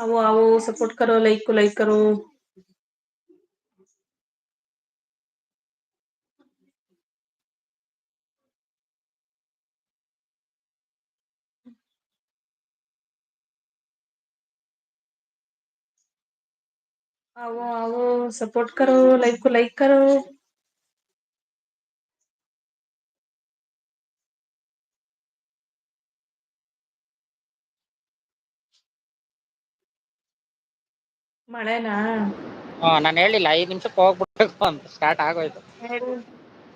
આવો આવો સપોર્ટ કરો લાઈક લાઈક કરો. આવો આવો સપોર્ટ કરો લાઈક લાઈક કરો. ಮಳೆನಾ? ಹಾ ನಾನು ಹೇಳಿಲ್ಲ ಐದ್ ನಿಮಿಷಕ್ಕೆ ಹೋಗ್ಬಿಡ್ಬೇಕು ಅಂತ ಸ್ಟಾರ್ಟ್ ಆಗೋಯ್ತು.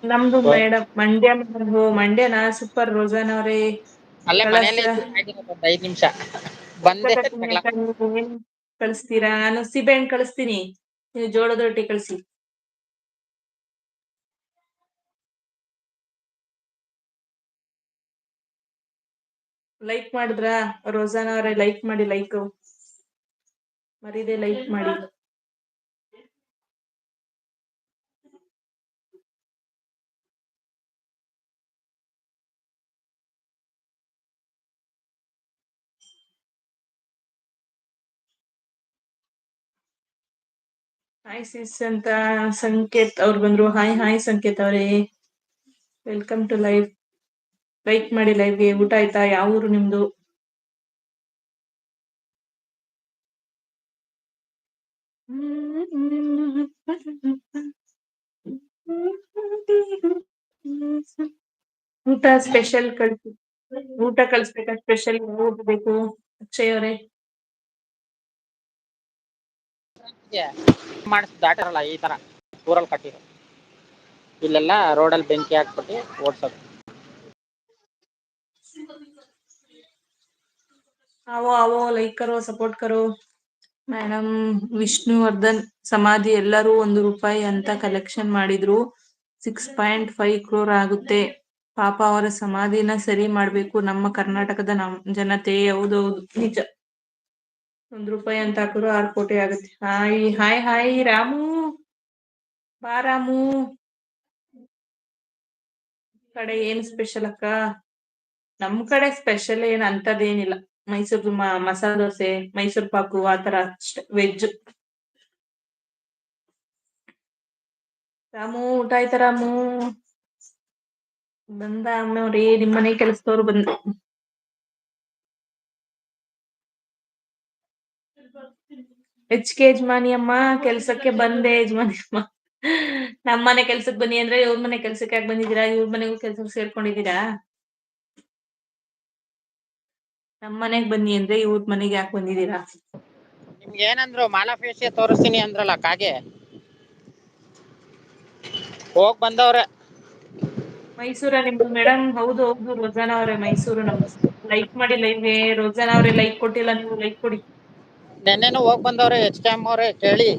ನಮ್ದು ಮೇಡಮ್ ಮಂಡ್ಯ ಮೇಡಮ್ ಮಂಡ್ಯನಾ? ಸೂಪರ್ ರೋಜಾನ್ ಅವ್ರೆ. ಅಲ್ಲೇ. ಮನೇಲಿ ಆಗಿರೋದು ಐದ್ ನಿಮಿಷ. ಬಂದೆ ಏನ್ ಕಳಿಸ್ತೀರಾ? ನಾನು ಸಿಬೆಹಣ್ಣು ಕಳಿಸ್ತೀನಿ. ನೀವು ಜೋಳದ ರೊಟ್ಟಿ ಕಳಿಸಿ. ಲೈಕ್ ಮಾಡಿದ್ರಾ? ರೋಜಾನ ಅವರೇ ಲೈಕ್ ಮಾಡಿ ಲೈಕ್ ಮರಿದೆ ಲೈಕ್ ಮಾಡಿ. ಹಾಯ್ ಸಿಸ್ ಅಂತ ಸಂಕೇತ್ ಅವ್ರು ಬಂದ್ರು. ಹಾಯ್ ಹಾಯ್ ಸಂಕೇತ್ ಅವರೇ. ವೆಲ್ಕಮ್ ಟು ಲೈವ್ ಲೈಕ್ ಮಾಡಿ ಲೈವ್ಗೆ ಊಟ ಆಯ್ತಾ? ಯಾವ ಊರು ನಿಮ್ದು? ಊಟ ಸ್ಪೆಷಲ್ ಕಳ್ಸಿ ಊಟ ಕಳಿಸ್ಬೇಕಾ ಸ್ಪೆಷಲ್ ಊಟ ಬೇಕು ಅಕ್ಷಯ್ ಅವರೇ ಮಾಡಿಸ್ ದಾಟಿರಲ್ಲ ಈ ತರ ಊರಲ್ಲಿ ಕಟ್ಟಿರೋ ಇಲ್ಲೆಲ್ಲ ರೋಡಲ್ಲಿ ಬೆಂಕಿ ಹಾಕ್ಬಿಟ್ಟು ಓಡ್ಸೋದು आवो आवो ಲೈಕ್ ಕರೋ ಸಪೋರ್ಟ್ ಕರೋ ಮೇಡಮ್ ವಿಷ್ಣುವರ್ಧನ್ ಸಮಾಧಿ ಎಲ್ಲರೂ ಒಂದು ರೂಪಾಯಿ ಅಂತ ಕಲೆಕ್ಷನ್ ಮಾಡಿದ್ರು. ಸಿಕ್ಸ್ ಪಾಯಿಂಟ್ ಫೈವ್ ಕ್ರೋರ್ ಆಗುತ್ತೆ. ಪಾಪ ಅವರ ಸಮಾಧಿನ ಸರಿ ಮಾಡ್ಬೇಕು. ನಮ್ಮ ಕರ್ನಾಟಕದ ನಮ್ ಜನತೆ, ಹೌದೌದು. ನಿಜ. ಒಂದ್ ರೂಪಾಯಿ ಅಂತ ಹಾಕಿದ್ರು ಆರ್ ಕೋಟಿ ಆಗುತ್ತೆ. Hi hi hi, Ramu. ಬಾ, ರಾಮು. ಕಡೆ ಏನ್ ಸ್ಪೆಷಲ್ ಅಕ್ಕ? ನಮ್ ಕಡೆ ಸ್ಪೆಷಲ್ ಏನ್ ಅಂತದೇನಿಲ್ಲ. ಮೈಸೂರು ಮಸಾಲ ದೋಸೆ, ಮೈಸೂರು ಪಾಕು ಆತರ ತರ ವೆಜ್ ರಾಮು, ಊಟ ಆಯ್ತಾ ರಾಮು? ಬಂದ ಅಮ್ಮವ್ರಿ ನಿಮ್ ಮನೆ ಕೆಲಸದವ್ರು ಬಂದ. ಹೆಚ್ ಕೆ ಯಜಮಾನಿ ಅಮ್ಮ, ಕೆಲ್ಸಕ್ಕೆ ಬಂದೆ ಯಜಮಾನಿ ಅಮ್ಮ. ನಮ್ಮನೆ ಕೆಲ್ಸಕ್ ಬನ್ನಿ ಅಂದ್ರೆ ಇವ್ರ ಮನೆ ಕೆಲ್ಸಕ್ಕೆ ಯಾಕೆ ಬಂದಿದ್ದೀರಾ? ಇವ್ರ ಮನೆಗೂ ಕೆಲ್ಸಕ್ಕೆ ಸೇರ್ಕೊಂಡಿದ್ದೀರಾ? ನಮ್ ಮನೆಗ್ ಬನ್ನಿ ಅಂದ್ರೆ ಇವ್ರ ಮನೆಗೆ ಯಾಕೆ ಬಂದಿದ್ದೀರಾ? ನಿಮ್ಗೆ ಏನಂದ್ರು ಮಾಲಾಫೇಶಿಯ ತೋರಿಸ್ತೀನಿ ಅಂದ್ರಲ್ಲ ಕಾಗೆ. ಹೋಗ್ ಬಂದವ್ರೆ. ಮೈಸೂರ ನಿಮ್ದು ಮೇಡಮ್ ಹೌದು ಹೌದು ರೋಜಾನ ಅವರೇ ಮೈಸೂರು ನಮ್ದು ಲೈಕ್ ಮಾಡಿ ಲೈವ್ ರೋಜಾನ ಅವರೇ ಲೈಕ್ ಕೊಟ್ಟಿಲ್ಲ ನೀವು ಲೈಕ್ ಕೊಡಿ. ನೆನ್ನೆನೂ ಹೋಗ್ ಬಂದವ್ರೆ ಎಚ್ ಕೆ ಎಂ ಅವ್ರೆ ಕೇಳಿ.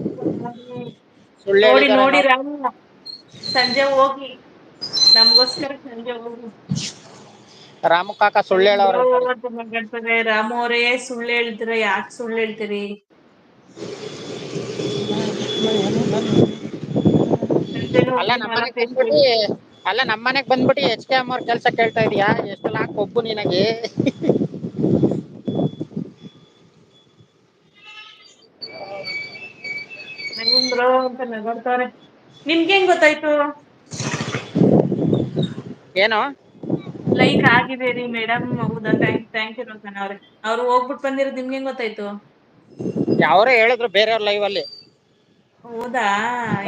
ಸುಳ್ಳು ನೋಡಿ ಹೇಳಿದಾರೆ ನೋಡಿ ನೋಡಿ. ರಾಮ. ಸಂಜೆ ಹೋಗಿ. ನಮ್ಗೋಸ್ಕರ ಸಂಜೆ ಹೋಗಿ. ರಾಮು ಕಾಕ ಸುಳ್ಳು ಮಾತಾಡ್ತಾರೆ. ರಾಮು ಅವರೇ ಸುಳ್ಳು ಹೇಳ್ತೀರ? ಯಾಕೆ ಸುಳ್ಳು ಹೇಳ್ತೀರಿ? ಅಲ್ಲ ನಮ್ಮನೆ ಬಂದ್ಬಿಟ್ಟು ಅಲ್ಲ ನಮ್ಮನೆಗ್ ಬಂದ್ಬಿಟ್ಟು ಎಚ್ ಕೆ ಎಂ ಅವ್ರ ಕೆಲ್ಸ ಕೇಳ್ತಾ ಇದೀಯಾ? ಎಷ್ಟು ಲಾಕ್ ಕೊಬ್ಬು ನಿನಗೆ? ನಂಗ್ರು ಅಂತ ನಗಾಡ್ತಾರೆ. ನಿಮ್ಗೆ ಹೆಂಗ್ ಗೊತ್ತಾಯ್ತು? ಏನು? ಲೈಕ್ ಆಗಿದೆ ರೀ ಮೇಡಮ್ ಹೌದಾ? ಥ್ಯಾಂಕ್ ಥ್ಯಾಂಕ್ ಯು ರೋಸನ್ ಅವ್ರೆ. ಅವ್ರು ಹೋಗ್ಬಿಟ್ಟು ಬಂದಿರೋದು ನಿಮ್ಗೆ ಹೆಂಗ್ ಗೊತ್ತಾಯ್ತು? ಯಾವರೇ ಹೇಳಿದ್ರು ಬೇರೆಯವ್ರ ಲೈವ್ ಅಲ್ಲಿ. ಹೌದಾ?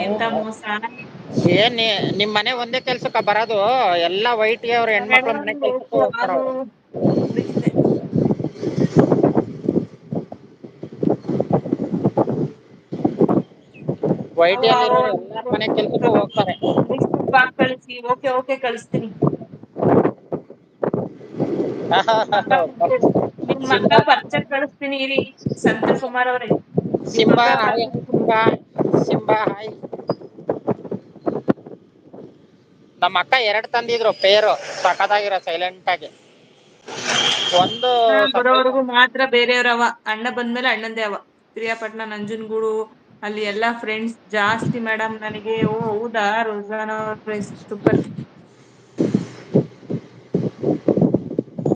ಎಂತ ಮೋಸ? ಏನ್ ನೀ- ನಿಮ್ ಮನೆ ಒಂದೇ ಕೆಲ್ಸಕ್ಕ ಬರೋದು? ಎಲ್ಲಾ ವೈಟ್ ಅವ್ರ ಹೆಣ್ಮಕ್ಳ ಮನೆ ಕೆಲ್ಸಕ್ಕೆ ಹೋಗ್ತಾರ ಅವ್ರು. ವೈಟ್ ಅಲ್ಲಿರೋ ಎಲ್ಲಾರ ಮನೆ ಕೆಲ್ಸಕ್ಕೂ ಹೋಗ್ತಾರೆ. ಬಾಕ್ ಕಳಿಸಿ ಓಕೆ ಓಕೆ ಕಳಿಸ್ತೀನಿ. ನಿಮ್ ಮಕ್ಕ ಪರಿಚಯ ಕಳಿಸ್ತೀನಿ ಇರಿ. ಕುಮಾರ್ ಅವ್ರೆ. ನಿಮ್ ಸಿಂಬಾ ಮಕ್ಕ ಹಾಯ್. ಪರಿಚಯ ಸಿಂಬಾ ಸಿಂಬಾ ಹಾಯ್. ನಮ್ಮ ಅಕ್ಕ ಎರಡ್ ತಂದಿದ್ರು ಪೇರು. ಸಖತ್ತಾಗಿರೋ ಸೈಲೆಂಟ್ ಆಗಿ. ಒಂದು ಬರೋವರೆಗೂ ಮಾತ್ರ ಬೇರೆಯವ್ರ ಅವ. ಅಣ್ಣ ಬಂದ್ಮೇಲೆ ಅಣ್ಣಂದೇ ಅವ. ಪ್ರಿಯಾಪಟ್ನ ನಂಜನಗೂಡು ಅಲ್ಲಿ ಎಲ್ಲಾ ಫ್ರೆಂಡ್ಸ್ ಜಾಸ್ತಿ ಮೇಡಮ್ ನನಗೆ. ಓ ಹೌದಾ ರೋಜಾನ ಸೂಪರ್